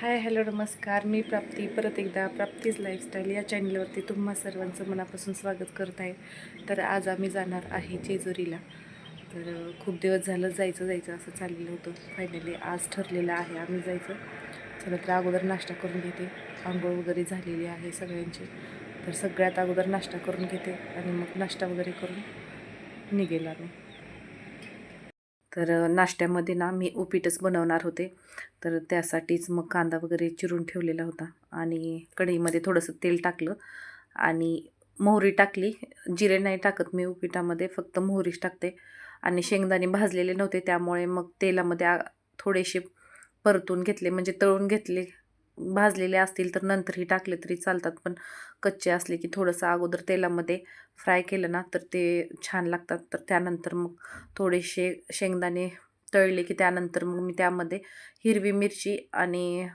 Hi hello नमस्कार. मी प्राप्ती. परत एकदा प्राप्तीज लाईफस्टाईल या चॅनलवरती तुम्हा सर्वांचं मनापासून स्वागत करत आहे. तर आज आम्ही जाणार आहे जेजुरीला. तर खूप दिवस झालं जायचं जायचं असं चाललेलं होतं. फायनली आज ठरलेलं आहे आम्ही जायचं. चला तर अगोदर नाश्ता करून घेते. आंघोळ वगैरे झालेली आहे सगळ्यांची. तर सगळ्यात अगोदर नाश्ता करून घेते आणि मग नाश्ता वगैरे करून निघेल आम्ही. तर नाश्त्यामध्ये ना मी उपीटच बनवणार होते. तर त्यासाठीच मग कांदा वगैरे चिरून ठेवलेला होता आणि कढईमध्ये थोडंसं तेल टाकलं आणि मोहरी टाकली. जिरे नाही टाकत मी उपीटामध्ये फक्त मोहरीच टाकते आणि शेंगदाणे भाजलेले नव्हते त्यामुळे मग तेलामध्ये थोडेसे परतून घेतले म्हणजे तळून घेतले. भाजलेले असतील तर नंतरही टाकले तरी चालतात. पण कच्चे असले की थोडंसं अगोदर तेलामध्ये फ्राय केलं ना तर ते छान लागतात. तर त्यानंतर मग थोडेसे शेंगदाणे तळले की त्यानंतर मग मी त्यामध्ये हिरवी मिरची आणि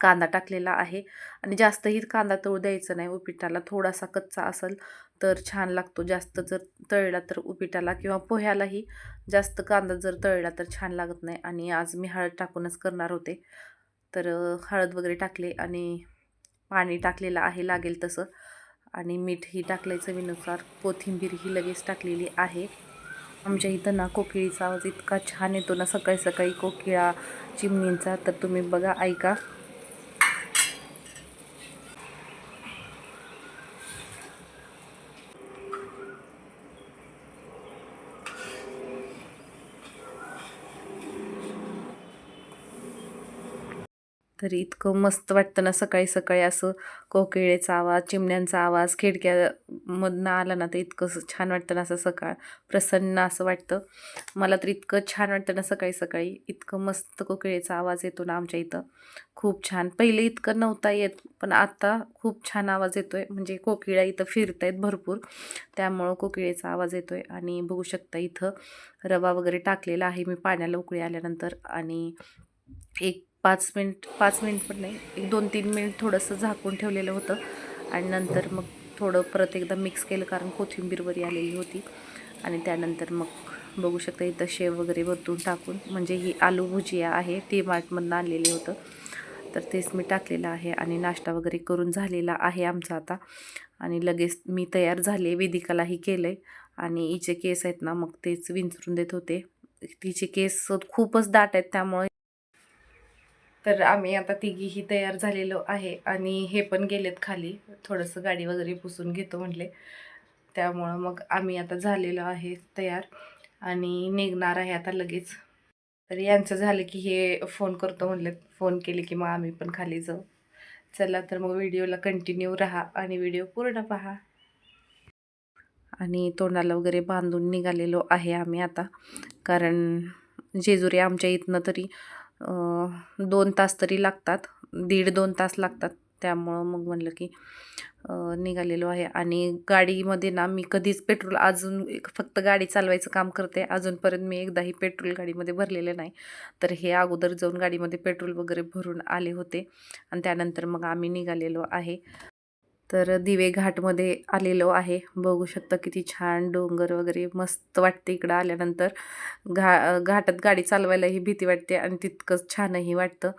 कांदा टाकलेला आहे. आणि जास्तही कांदा तळू द्यायचा नाही. उपिटाला थोडासा कच्चा असेल तर छान लागतो. जास्त जर तळला तर उपिटाला किंवा पोह्यालाही जास्त कांदा जर तळला तर छान लागत नाही. आणि आज मी हळद टाकूनच करणार होते. तर हळद वगैरे टाकले आणि पाणी टाकलेलं आहे लागेल तसं. आणि मीठही टाकलं चवीनुसार कोथिंबीर ही लगेच टाकलेली आहे. आमच्या इथं ना कोकिळीचा आवाज इतका छान येतो ना सकाळी सकाळी कोकिळा चिमणींचा तर तुम्ही बघा ऐका. तरी इतकं मस्त वाटतं ना सकाळी सकाळी असं कोकिळेचा आवाज चिमण्यांचा आवाज खिडक्यामधनं आला ना तर इतकं छान वाटतं ना असं सकाळ प्रसन्न असं वाटतं. मला तर इतकं छान वाटतं ना सकाळी सकाळी. इतकं मस्त कोकिळेचा आवाज येतो ना आमच्या इथं. खूप छान. पहिले इतकं नव्हता येत पण आता खूप छान आवाज येतो आहे म्हणजे कोकिळा इथं फिरत आहेत भरपूर. त्यामुळं कोकिळेचा आवाज येतो आहे आणि बघू शकता इथं रवा वगैरे टाकलेला आहे. मी पाण्याला उकळी आल्यानंतर आणि एक पाच मिनिट पाच मिनिट पण नाही एक दोन तीन मिनिट थोडंसं झाकून ठेवलेलं होतं. आणि नंतर मग थोडं परत एकदा मिक्स केलं कारण कोथिंबीरवरी आलेली होती. आणि त्यानंतर मग बघू शकता इथं शेव वगैरे वरतून टाकून म्हणजे ही आलू भुजिया आहे टी मार्टमधनं आणलेली होतं. तर तेच मी टाकलेलं आहे आणि नाश्ता वगैरे करून झालेला आहे आमचा आता. आणि लगेच मी तयार झाले वेदिकालाही केलं आहे आणि हिचे केस आहेत ना मग तेच विंचरून देत होते. तिचे केस खूपच दाट आहेत त्यामुळे तर आम्ही आता तिघीही तयार झालेलो आहे आणि हे पण गेलेत खाली. थोडंसं गाडी वगैरे पुसून घेतो म्हटले त्यामुळं मग आम्ही आता झालेलो आहे तयार आणि निघणार आहे आता लगेच. तर यांचं झालं की हे फोन करतो म्हटले फोन केले की मग आम्ही पण खाली जाऊ. चला तर मग व्हिडिओला कंटिन्यू राहा आणि व्हिडिओ पूर्ण पहा. आणि तोंडाला वगैरे बांधून निघालेलो आहे आम्ही आता. कारण जेजुरी आमच्या इथनं तरी दोन तास तरी लागतात. दीड दोन तास लागतात. त्यामुळं मग म्हणलं की निघालेलो आहे. आणि गाडीमध्ये ना मी कधीच पेट्रोल अजून एक फक्त गाडी चालवायचं काम करते. अजूनपर्यंत मी एकदाही पेट्रोल गाडीमध्ये भरलेलं नाही. तर हे अगोदर जाऊन गाडीमध्ये पेट्रोल वगैरे भरून आले होते. आणि त्यानंतर मग आम्ही निघालेलो आहे. तर दिवे घाटमध्ये आलेलो आहे. बघू शकता किती छान डोंगर वगैरे मस्त वाटते इकडं आल्यानंतर. घा घाटात गाडी चालवायलाही भीती वाटते आणि तितकंच छानही वाटतं.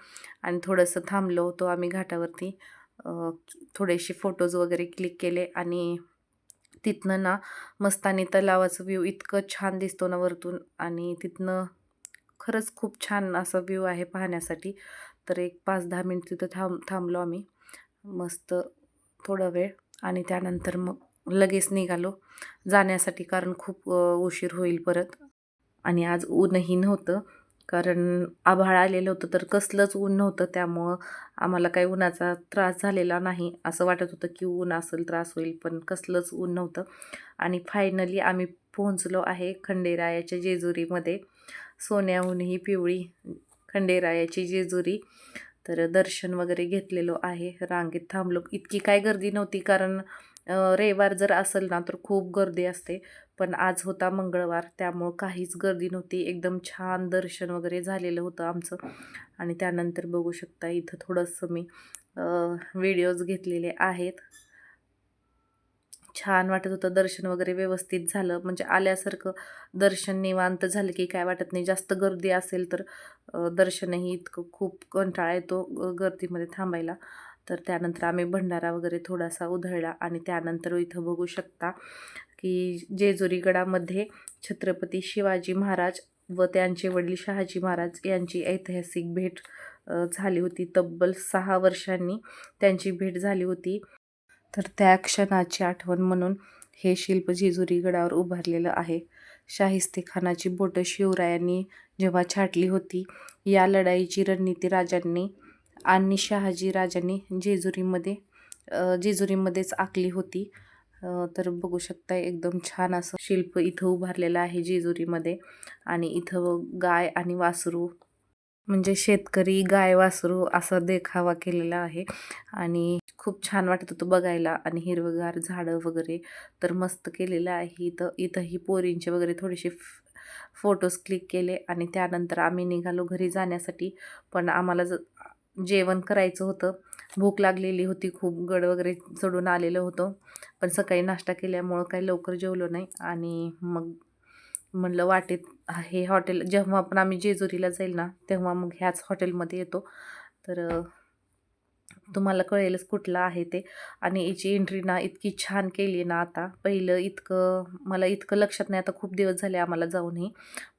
आणि थोडंसं थांबलो होतो आम्ही घाटावरती. थोडेसे फोटोज वगैरे क्लिक केले आणि तिथनं ना मस्तानी तलावाचं व्ह्यू इतकं छान दिसतो ना वरतून. आणि तिथनं खरंच खूप छान असा व्ह्यू आहे पाहण्यासाठी. तर एक पाच दहा मिनिट तिथं थांब थांबलो आम्ही. मस्त थोडा वेळ आणि त्यानंतर मग लगेच निघालो. जाण्यासाठी कारण खूप उशीर होईल परत. आणि आज ऊनही नव्हतं. कारण आभाळ आलेलं होतं तर कसलंच ऊन नव्हतं. त्यामुळं आम्हाला काही उन्हाचा त्रास झालेला नाही. असं वाटत होतं की ऊन असेल त्रास होईल पण कसलंच ऊन नव्हतं. आणि फायनली आम्ही पोहोचलो आहे खंडेरायाच्या जेजुरीमध्ये. सोन्याहूनही पिवळी खंडेरायाची जेजुरी. तर दर्शन वगैरे घेतलेलो आहे. रांगेत थांबलो. इतकी काय गर्दी नव्हती कारण रविवार जर असेल ना तर खूप गर्दी असते. पण आज होता मंगळवार त्यामुळं काहीच गर्दी नव्हती. एकदम छान दर्शन वगैरे झालेलं होतं आमचं. आणि त्यानंतर बघू शकता इथं थोडंसं मी व्हिडिओज घेतलेले आहेत. छान वाटत होतं. दर्शन वगैरे व्यवस्थित झालं. म्हणजे आल्यासारखं दर्शन निवांत झालं की काय वाटत नाही. जास्त गर्दी असेल तर दर्शनही इतकं खूप कंटाळा येतो ग- गर्दीमध्ये थांबायला. तर त्यानंतर आम्ही भंडारा वगैरे थोडासा उधळला आणि त्यानंतर इथं बघू शकता की जेजुरी गडामध्ये छत्रपती शिवाजी महाराज व त्यांचे वडील शहाजी महाराज यांची ऐतिहासिक भेट झाली होती. तब्बल सहा वर्षांनी त्यांची भेट झाली होती. तर त्या क्षणाची आठवण म्हणून हे शिल्प जेजुरी गडावर उभारलेलं आहे. शाहिस्ते खानाची बोटं शिवरायांनी जेव्हा छाटली होती या लढाईची रणनीती राजांनी आणि शहाजी राजांनी जेजुरीमध्ये जेजुरीमध्येच आखली होती. तर बघू शकता एकदम छान असं शिल्प इथं उभारलेलं आहे जेजुरीमध्ये आणि इथं गाय आणि वासरू म्हणजे शेतकरी गाय वासरू असा देखावा केलेला आहे. आणि खूप छान वाटत होतं बघायला. आणि हिरवगार झाडं वगैरे तर मस्त केलेलं आहे. इथं इथंही पोरींचे वगैरे थोडेसे फोटोज क्लिक केले. आणि त्यानंतर आम्ही निघालो घरी जाण्यासाठी. पण आम्हाला ज जेवण करायचं होतं. भूक लागलेली होती. खूप गड वगैरे चढून आलेलं होतं. पण सकाळी नाश्ता केल्यामुळं काही लवकर जेवलो नाही. आणि मग म्हणलं वाटेत हे हॉटेल. जेव्हा पण आम्ही जेजुरीला जाईल ना तेव्हा मग ह्याच हॉटेलमध्ये येतो. तर तुम्हाला कळेलच कुठलं आहे ते. आणि याची एंट्री ना इतकी छान केली आहे ना आता. पहिलं इतकं मला इतकं लक्षात नाही. आता खूप दिवस झाले आम्हाला जाऊनही.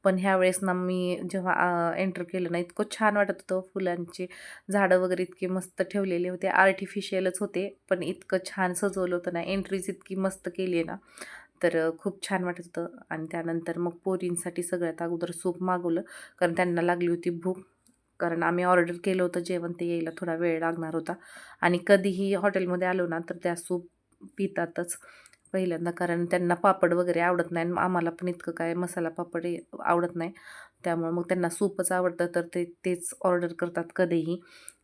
पण ह्यावेळेस ना मी जेव्हा एंटर केलं ना इतकं छान वाटत होतं. फुलांचे झाडं वगैरे इतके मस्त ठेवलेले होते. आर्टिफिशियलच होते. पण इतकं छान सजवलं होतं ना. एंट्रीज इतकी मस्त केली आहे ना. तर खूप छान वाटत होतं. आणि त्यानंतर मग पोरींसाठी सगळ्यात अगोदर सूप मागवलं. कारण त्यांना लागली होती भूक. कारण आम्ही ऑर्डर केलं होतं जेवण ते यायला थोडा वेळ लागणार होता. आणि कधीही हॉटेलमध्ये आलो ना तर त्या सूप पितातच पहिल्यांदा. कारण त्यांना पापड वगैरे आवडत नाही आणि आम्हाला पण इतकं काय मसाला पापड आवडत नाही. त्यामुळे मग त्यांना सूपच आवडतं तर ते तेच ऑर्डर करतात कधीही.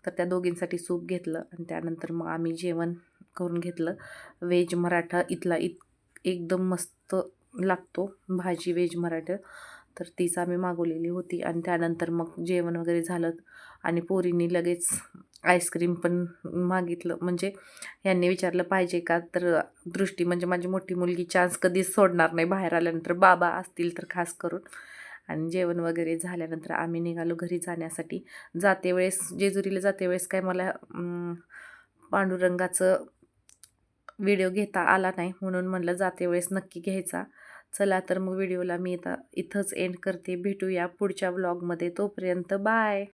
तर त्या दोघींसाठी सूप घेतलं. आणि त्यानंतर मग आम्ही जेवण करून घेतलं. व्हेज मराठा इथला इत एकदम मस्त लागतो भाजी व्हेज मराठ. तर तीच आम्ही मागवलेली होती आणि त्यानंतर मग जेवण वगैरे झालं आणि पोरींनी लगेच आईस्क्रीम पण मागितलं. म्हणजे यांनी विचारलं पाहिजे का? तर दृष्टी म्हणजे माझी मोठी मुलगी चान्स कधीच सोडणार नाही बाहेर आल्यानंतर. बाबा असतील तर खास करून. आणि जेवण वगैरे झाल्यानंतर आम्ही निघालो घरी जाण्यासाठी. जाते वेळेस जेजुरीला जाते वेळेस काय मला पांडुरंगाचं व्हिडिओ घेता आला नाही म्हणून म्हणलं जाते वेळेस नक्की घ्यायचा. चला तर मग व्हिडिओला मी आता इथंच एंड करते. भेटूया पुढच्या व्लॉगमध्ये तोपर्यंत बाय